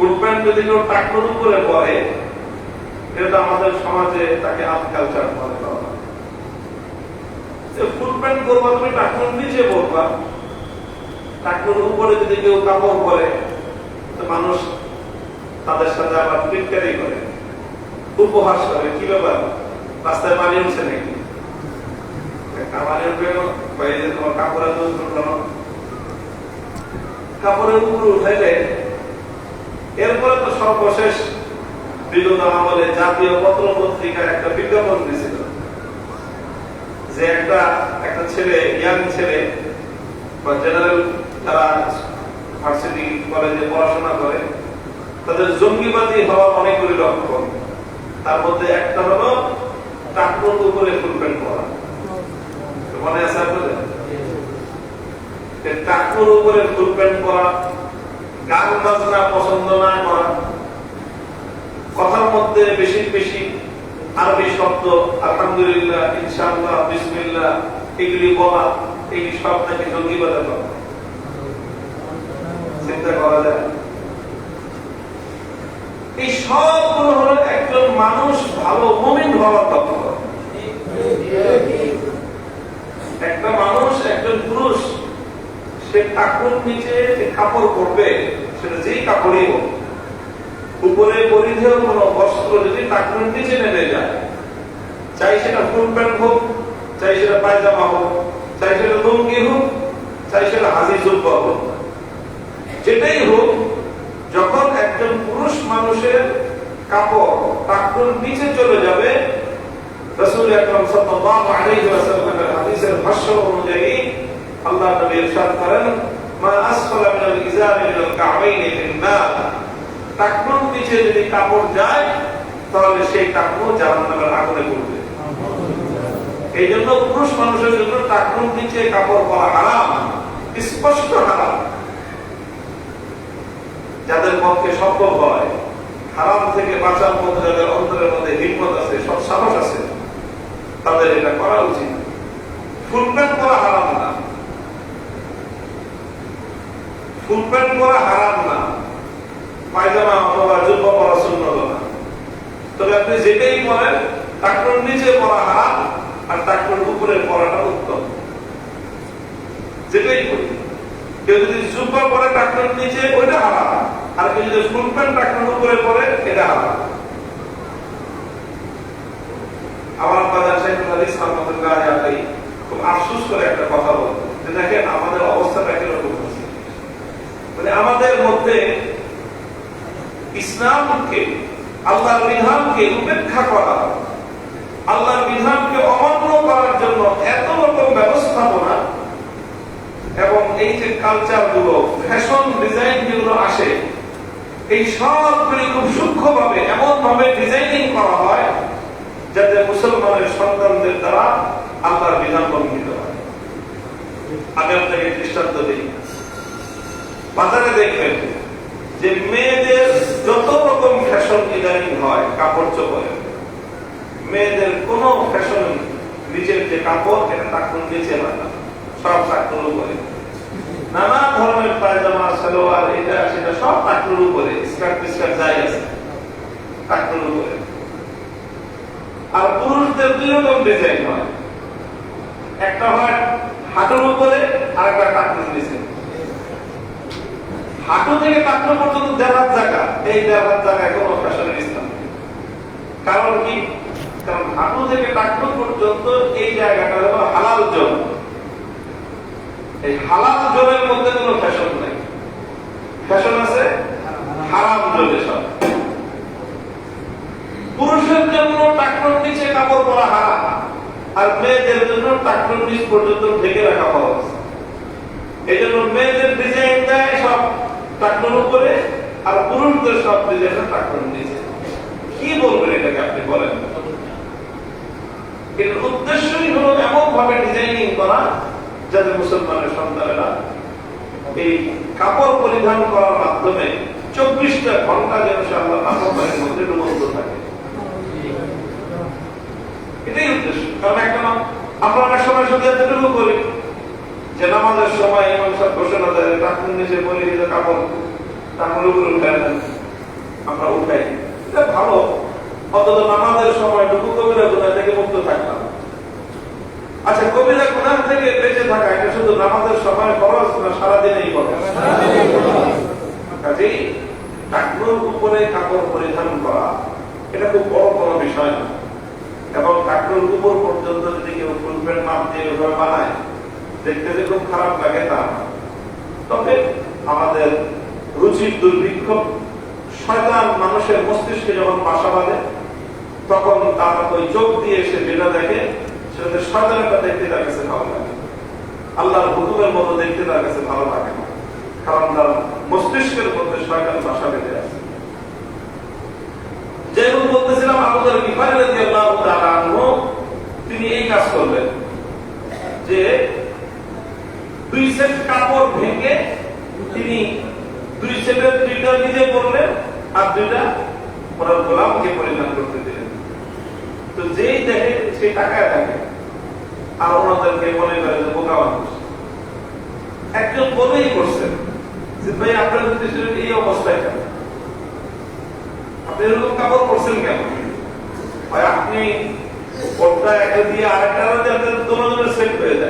Full pant যদি কেউ টাকনুর উপরে পরে এটা আমাদের সমাজে তাকে আপ কালচার মনে করা ফুল করবা তুমি টাকনুর নিচে পরবা টাকনুর উপরে যদি কেউ কাপড় পরে মানুষ তাদের সাথে আবার টিটকারি করে। উপহাস করে, কি ব্যাপার? রাস্তায় পানি উঠছে নাকি? তোমার কাপড়ের কাপড়ের উপরে উঠাইলে এরপরে তো সর্বশেষ বিগত আমলে জাতীয় পত্র পত্রিকার একটা বিজ্ঞাপন দিয়েছিল যে একটা একটা ছেলে ইয়াং ছেলে বা জেনারেল তারা ভার্সিটি কলেজে পড়াশোনা করে তাদের জঙ্গিবাদী হওয়ার অনেকগুলি লক্ষণ। তার মধ্যে একটা হলো টাকুর উপরে ফুলপেন্ট করা মনে আছে আপনাদের? টাকুর উপরে ফুলপেন্ট করা গান বাজনা পছন্দ না করা, কথার মধ্যে বেশি বেশি আরবি শব্দ, আলহামদুলিল্লাহ, ইনশাআল্লাহ, বিসমিল্লাহ, এগুলি বলা এগুলি সব নাকি জঙ্গিবাদের কথা চিন্তা করা যায় এই সবগুলো হলো একজন মানুষ ভালো মমিন হওয়ার তথ্য একটা মানুষ, একজন পুরুষ সে কাপড় নিচে যে কাপড় পরবে, সেটা যেই কাপড়ই হোক, উপরে পরিধেয় কোনো বস্ত্র যদি কাপড়ের নিচে নেমে যায়, চাই সেটা ফুল প্যান্ট হোক, চাই সেটা পায়জামা হোক, চাই সেটা লুঙ্গি হোক, চাই সেটা হাজি জুব্বা হোক, যেটাই হোক, যখন একজন পুরুষ মানুষের কাপড় কাপড় নিচে চলে যাবে, রাসূল আকরাম সাল্লাল্লাহু আলাইহি ওয়াসাল্লামের হাদিসের ভাষ্য অনুযায়ী আল্লাহ নবী ইরশাদ করেন, মা আসফালা মিনাল ইজারি মিনাল কা'বাইনি ফিন নার। টাকনুর নিচে যদি কাপড় যায়, তাহলে সেই টাকনু জাহান্নামের আগুনে পড়বে। এই জন্য পুরুষ মানুষের জন্য টাকনুর নিচে কাপড় পরা হারাম, স্পষ্ট হারাম। যাদের পক্ষে সম্ভব হয়, হারাম থেকে বাঁচার মধ্যে, যাদের অন্তরের মধ্যে হিম্মত আছে, সব সাহস আছে, তাদের এটা করা উচিত। ফুল করা হারাম না। হারাম না। পায়জামা অথবা জুব্বা পরা না। তবে আপনি যেটাই পরেন নিচে পরা হারাম, আর উপরে পরাটা উত্তম। যেটাই কেউ যদি জুব্বা পরে নিচে, ওইটা হারাম। আর কেউ যদি উপরে পরে, এটা হারাম। আমার বাজার শাহিদুল আলী আলাই খুব আফসোস করে একটা কথা বলতো দেখেন, আমাদের অবস্থাটা কীরকম? আমাদের মধ্যে ইসলামকে, আল্লাহর বিধানকে উপেক্ষা করা, আল্লাহর বিধানকে অমান্য করার জন্য এত রকম ব্যবস্থাপনা এবং এই যে কালচারগুলো ফ্যাশন ডিজাইন যেগুলো আসে, এই সবগুলি খুব সূক্ষ্মভাবে এমন ভাবে ডিজাইনিং করা হয় যাতে মুসলমানের সন্তানদের দ্বারা আল্লাহর বিধান লঙ্ঘিত হয়। আমি আপনাকে দৃষ্টান্ত দিই। বাজারে দেখবেন যে মেয়েদের যত রকম ফ্যাশন ডিজাইনিং হয়, কাপড় চোপড়ের মেয়েদের কোন ফ্যাশন নিচের যে কাপড়, এটা নিচে হয় না, সব টাকুর উপরে। নানা ধরনের পায়জামা, সালোয়ার, এটা, সেটা সব টাকুর উপরে, স্কার্ট স্কার্ট যাই আছে টাকুর উপরে। আর পুরুষদের দুই রকম ডিজাইন হয়। একটা হয় হাঁটুর উপরে আর একটা টাকুর নিচে। হাঁটু থেকে টাকনো পর্যন্ত দেড় জায়গা, এই দেড় জায়গা ফ্যাশনের ইসলাম নেই। কারণ কি? কারণ হাঁটু থেকে পর্যন্ত এই জায়গাটা হলো হালাল এই হালাল মধ্যে কোনো ফ্যাশন নেই। ফ্যাশন আছে হারাম সব পুরুষের জন্য টাকনোর নিচে কাপড় পরা হারাম, আর মেয়েদের জন্য টাকনোর নিচ পর্যন্ত ঢেকে রাখা ফরজ। এই জন্য মেয়েদের ডিজাইন সন্তানেরা এই কাপড় পরিধান করার মাধ্যমে চব্বিশটা এটাই উদ্দেশ্য। কারণ একটা আমরা অনেক সময় শুধু এতটুকু করি যে নামাজের সময় ইমাম সাহেব ঘোষণা দেয় টাকুন নিচে বলি যে কাপড়? টাকুন উপরে উঠায় দেন। আমরা উঠাই এটা ভালো। অন্তত নামাজের সময় টুকু কবিরা গুণা থেকে মুক্ত থাকলাম? আচ্ছা কবিরা গুণা থেকে বেঁচে থাকা? এটা শুধু নামাজের সময় খরচ না সারাদিনেই খরচ কাজেই টাকুর উপরে কাপড় পরিধান করা, এটা খুব বড় কোনো বিষয় না। এবং টাকুর উপর পর্যন্ত যদি কেউ ফুলপেন মাপ দিয়ে বানায় দেখতে যে খুব খারাপ লাগে না। তবে আমাদের রুচির দুর্ভিক্ষ শয়তান মানুষের মস্তিষ্কে যখন বাসা বাঁধে, তখন তার ওই চোখ দিয়ে সে যেটা দেখে, সেটাতে শয়তানটা দেখতে তার কাছে ভালো লাগে। আল্লাহর হুকুমের মতো দেখতে তার কাছে ভালো লাগে না। কারণ তার মস্তিষ্কের মধ্যে শয়তান বাসা বেঁধে আছে। যেরকম বলতেছিলাম আবুদার বিফার তিনি এই কাজ করলেন যে দুই সেট কাপড় ভেঙে তিনি দুই সেটের দুইটা নিজে পরলেন আর দুইটা ওনার গোলামকে পরিধান করতে দিলেন। তো যেই দেখে, সে টাকায় থাকে আর ওনাদেরকে মনে করে যে বোকা মানুষ। একজন বলেই করছেন যে, ভাই, আপনার দেশের এই অবস্থায় কেন? আপনি এরকম কাপড় করছেন কেন? হয় আপনি ওটা একটা দিয়ে আরেকটা দিয়ে আপনার দোনোজনের সেট হয়ে যায়।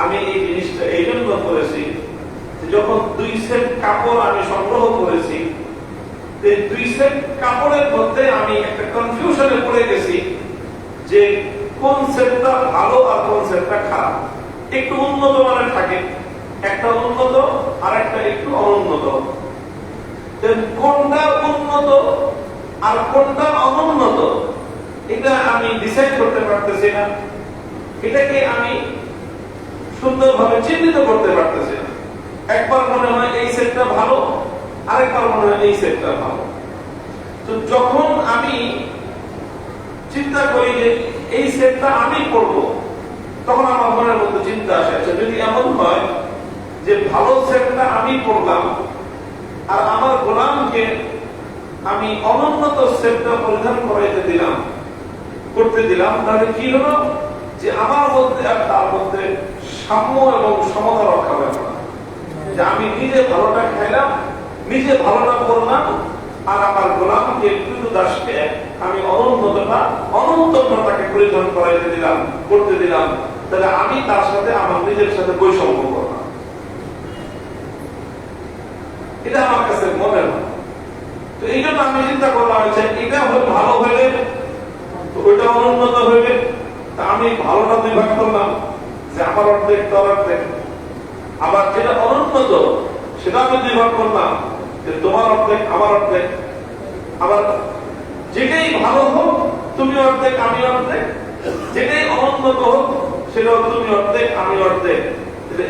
আমি এই জিনিসটা এই জন্য করেছি যখন দুই সেট কাপড় আমি সংগ্রহ করেছি দুই সেট কাপড়ের মধ্যে আমি একটা কনফিউশনে পড়ে গেছি যে, কোন সেটটা ভালো আর কোন সেটটা খারাপ। একটু উন্নত মানের থাকে, একটা উন্নত আর একটা একটু অনুন্নত। কোনটা উন্নত আর কোনটা অনুন্নত? এটা আমি ডিসাইড করতে পারতেছি না। এটাকে আমি সুন্দরভাবে চিহ্নিত করতে পারতেছি না। একবার মনে হয় এই সেটটা ভালো, আরেকবার মনে হয় এই সেটটা ভালো। তো যখন আমি চিন্তা করি যে এই সেটটা আমি করব, তখন আমার মনের মধ্যে চিন্তা আসে আচ্ছা যদি এমন হয় যে ভালো সেটটা আমি করলাম, আর আমার গোলামকে আমি অনুন্নত সেটটা পরিধান করাইতে দিলাম করতে দিলাম, তাহলে কি হলো? যে আমার মধ্যে আর তার মধ্যে সাম্য এবং সমতা রক্ষা হবে যে আমি নিজে ভালোটা খাইলাম, নিজে ভালোটা করলাম, আর আমার গোলামকে কৃত দাসকে আমি অনন্ততা, অনন্ততাকে পরিধান করাইতে দিলাম, করতে দিলাম, তাহলে আমি তার সাথে, আমার নিজের সাথে বৈষম্য করলাম। এটা আমার কাছে মনে হয়। তো এই জন্য আমি চিন্তা করলাম এটা হলে ভালো হলে ওইটা অনুন্নত হইবে। তা আমি ভালোটা দুই ভাগ করলাম। যে আমার অর্ধেক, তোর অর্ধেক। আবার যেটা অনুন্নত, সেটা আমি দুই ভাগ করলাম। যে তোমার অর্ধেক, আমার অর্ধেক। আবার যেটাই ভালো হোক, তুমি অর্ধেক, আমি অর্ধেক। যেটাই অনুন্নত হোক, সেটাও তুমি অর্ধেক, আমি অর্ধেক।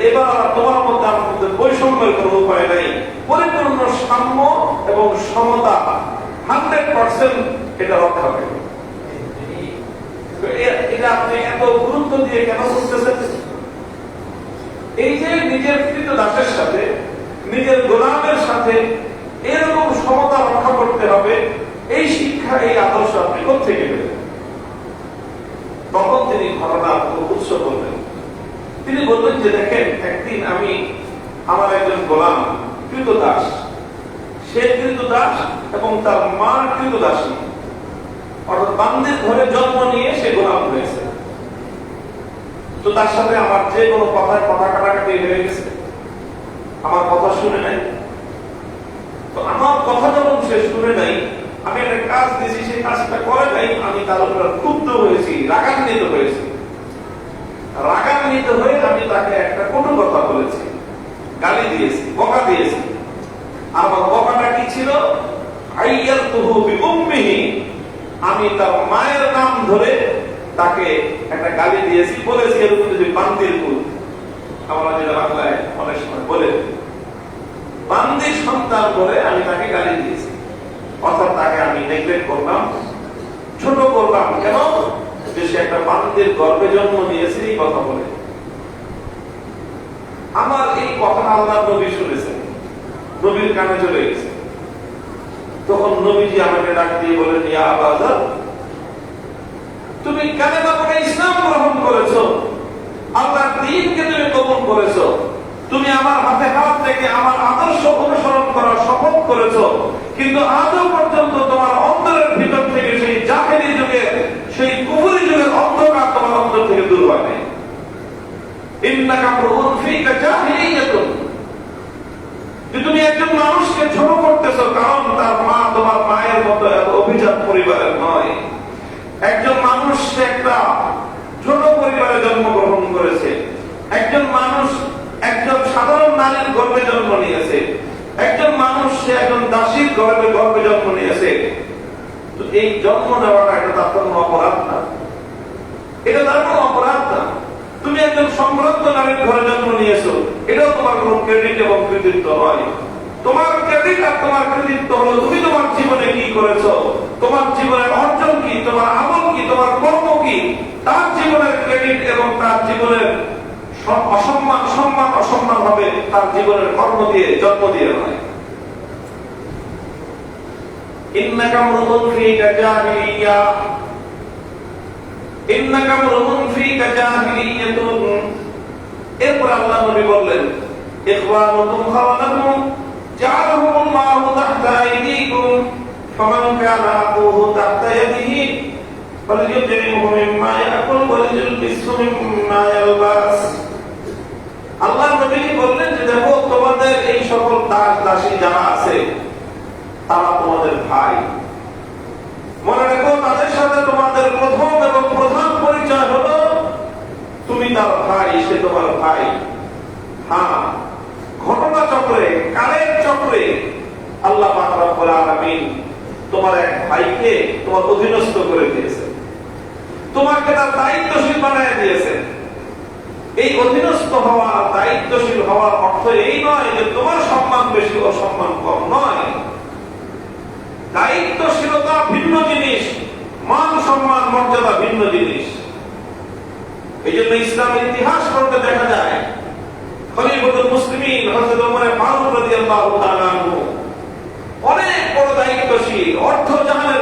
এবার তোমার মধ্যে আমার মধ্যে বৈষম্যের কোনো উপায় নাই। পরিপূর্ণ সাম্য এবং সমতা, হান্ড্রেড পার্সেন্ট এটা রক্ষা হবে। এটা আপনি এত গুরুত্ব দিয়ে কেন করতেছেন এই যে নিজের কৃত দাসের সাথে, নিজের গোলামের সাথে এরকম সমতা রক্ষা করতে হবে, এই শিক্ষা, এই আদর্শ আপনি কোথেকে পেলেন? তখন তিনি ঘটনা উৎস করলেন। তিনি বললেন যে, দেখেন, একদিন আমি আমার একজন গোলাম কৃত দাস সে কৃত দাস এবং তার মা কৃত দাসী অর্থাৎ বান্দির ঘরে জন্ম নিয়ে সে গোলাম হয়েছে। তো তার সাথে আমার যে কোনো কথায় কথা কাটাকাটি হয়ে গেছে। আমার কথা শুনে নাই। তো আমার কথা যখন সে শুনে নাই, আমি একটা কাজ দিয়েছি, সেই কাজটা করে নাই, আমি তার উপর ক্ষুব্ধ হয়েছি, রাগান্বিত হয়েছি। রাগান্বিত হয়ে আমি তাকে একটা কোনো কথা বলেছি। গালি দিয়েছি, বকা দিয়েছি। আমার বকাটা কি ছিল? আইয়াতুহু বিউম্মিহি আমি তার মায়ের নাম ধরে তাকে একটা গালি দিয়েছি। বলেছি এরকম যদি বান্দির কুল। আমরা যেটা বাংলায় অনেক সময় বলে বান্দির সন্তান বলে আমি তাকে গালি দিয়েছি। অর্থাৎ তাকে আমি নেগলেক্ট করলাম, ছোট করলাম কেন? যে সে একটা বান্দির গর্ভে জন্ম নিয়েছে, এই কথা বলে। আমার এই কথা আল্লাহ নবী শুনেছেন। নবীর কানে চলে গেছে। তখন নবীজি আমাকে ডাক দিয়ে বলেন তুমি কেন করে ইসলাম গ্রহণ করেছ, আল্লাহর দিনকে তুমি কবুল করেছ, তুমি আমার হাতে হাত থেকে আমার আদর্শ অনুসরণ করার শপথ করেছ, কিন্তু আজও পর্যন্ত তোমার অন্তরের ভিতর থেকে সেই জাহেরি যুগের সেই কুহুরি যুগের অন্ধকার তোমার অন্তর থেকে দূর হয় নাই। ইন্নাকা প্রভুন ফিকা জাহিলিয়াতুন যে তুমি একজন মানুষকে ছোট করতেছো কারণ তার মা তোমার মায়ের মতো অভিজাত পরিবারের নয়। একজন মানুষ একটা ছোট পরিবারে জন্মগ্রহণ করেছে। একজন মানুষ একজন সাধারণ নারীর গর্ভে জন্ম নিয়েছে। একজন মানুষ সে একজন দাসীর গর্ভে গর্ভে জন্ম নিয়েছে। তো এই জন্ম নেওয়াটা এটা তার কোনো অপরাধ না। এটা তার কোনো অপরাধ না। তুমি একজন সম্ভ্রান্ত নারীর ঘরে জন্ম নিয়েছো। এটাও তোমার কোনো ক্রেডিট এবং কৃতিত্ব নয়। তোমার ক্রেডিট আর তোমার কৃতিত্ব হলো তুমি তোমার জীবনে কি করেছ? তোমার জীবনের অর্জন কি? তোমার আমল কি? তোমার কর্ম কি? তার জীবনের ক্রেডিট এবং তার জীবনের অসম্মান, সম্মান অসম্মান হবে তার জীবনের কর্ম দিয়ে জন্ম দিয়ে নয় ইন্নাকা মরুদুন ফীকা জাহিলিয়া। ইন্নাকা মরুদুন ফীকা জাহিলিয়াতুন। এরপর আল্লাহ নবী বললেন, ইখওয়ানুকুম খাওয়ালাকুম ফামান কানা আবুহু তাহতা ইয়াদিহি فليطعمه مما يأكل وليلبسه مما يلبس আল্লাহ নবী বললেন যে দেখো তোমাদের এই সকল দাস দাসী যারা আছে তারা তোমাদের ভাই মনে রেখো তাদের সাথে তোমাদের প্রথম এবং প্রধান পরিচয় হলো তুমি তার ভাই সে তোমার ভাই হ্যাঁ ঘটনা চক্রে কালের চক্রে আল্লাহ পাক রব্বুল আলামিন তোমার এক ভাইকে তোমার অধীনস্থ করে দিয়েছে। তোমাকে তার দায়িত্বশীল বানায় দিয়েছে। এই অধীনস্থ হওয়া, দায়িত্বশীল হওয়ার অর্থ এই নয় যে তোমার সম্মান বেশি ও সম্মান কম নয়। দায়িত্বশীলতা ভিন্ন জিনিস, মান সম্মান মর্যাদা ভিন্ন জিনিস। এই জন্য ইসলামের ইতিহাস পড়তে দেখা যায়, খলিফতুল মুসলিমিন হযরত ওমর ফারুক রাদিয়াল্লাহু তাআলা আনহু অনেক বড় দায়িত্বশীল অর্থ জাহানের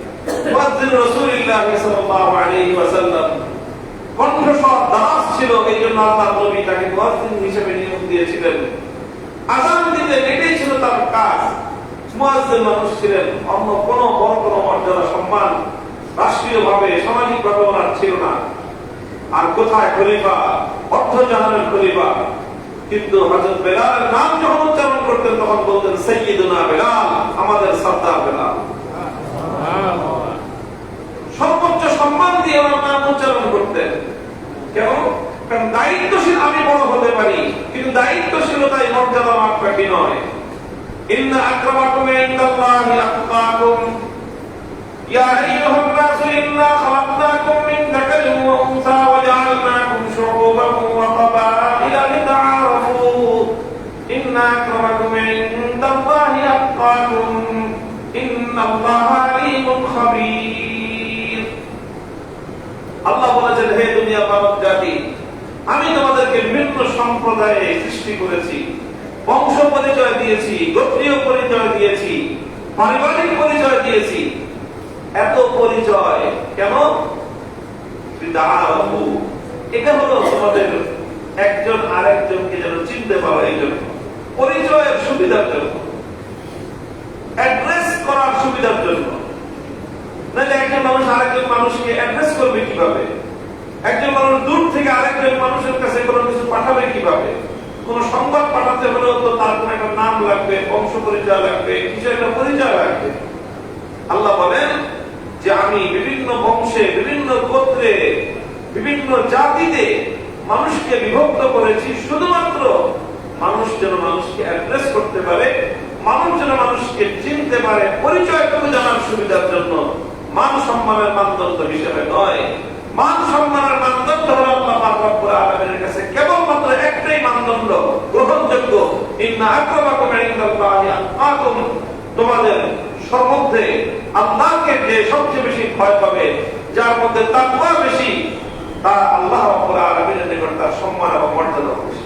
ছিলেন, অন্য কোনো মর্যাদা, সম্মান ছিল না। আর কোথায় অর্থ জাহানের খলিফা। কিন্তু হযরত বেলালের নাম যখন উচ্চারণ করতেন তখন বলতেন সাইয়্যিদুনা বেলাল আমাদের সর্দার বেলাল সর্বোচ্চ সম্মান দিয়ে ওনার নাম উচ্চারণ করতেন কেন কারণ দায়িত্বশীল আমি বড় হতে পারি কিন্তু দায়িত্বশীলতাই মর্যাদা মাপকাঠি নয়। ইন্না আক্রামাকুম ইন্দাল্লাহি আতকাকুম। ইয়া আইয়ুহান নাস, ইন্না খালাকনাকুম মিন যাকারিন ওয়া উনসা ওয়া জাআলনাকুম শুউবান ওয়া কাবাইলা লিতাআরাফু। ইন্না আক্রামাকুম ইন্দাল্লাহি আতকাকুম। ইন্নাল্লাহা সম্প্রদায়ে সৃষ্টি করেছি। বংশ পরিচয় দিয়েছি, গোত্রীয় পরিচয় দিয়েছি, পারিবারিক পরিচয় দিয়েছি। এত পরিচয় কেন। এটা হলো তোমাদের একজন আরেকজনকে যেন চিনতে পারো এই জন্য। পরিচয়ের সুবিধার জন্য। অ্যাড্রেস করার সুবিধার জন্য। নাহলে একজন মানুষ আরেকজন মানুষকে অ্যাড্রেস করবে কীভাবে? একজন মানুষ দূর থেকে আরেকজন মানুষের কাছে কোনো কিছু পাঠাবে কীভাবে? কোন সংবাদ পাঠাতে হলেও তো তার কোনো একটা নাম লাগবে, বংশ পরিচয় লাগবে, কিছু একটা পরিচয় লাগবে। আল্লাহ বলেন যে আমি বিভিন্ন বংশে, বিভিন্ন গোত্রে, বিভিন্ন জাতিতে মানুষকে বিভক্ত করেছি, শুধুমাত্র মানুষ যেন মানুষকে অ্যাড্রেস করতে পারে, মানুষ যেন মানুষকে চিনতে পারে পরিচয়টুকু জানার সুবিধার জন্য মান সম্মানের মানদণ্ড হিসেবে নয়। মান সম্মানের মানদণ্ড হল আল্লাহ রব্বুল আলামিনের কাছে কেবলমাত্র একটাই মানদণ্ড, গ্রহণযোগ্য, ইন্না আকরামাকুম ইনদাল্লাহি আতকাকুম তোমাদের সম্বন্ধে আল্লাহকে যে সবচেয়ে বেশি ভয় পাবে, যার মধ্যে তাকওয়া বেশি, তা আল্লাহ রাব্বুল আলামিনের নিকট তার সম্মান এবং মর্যাদা বেশি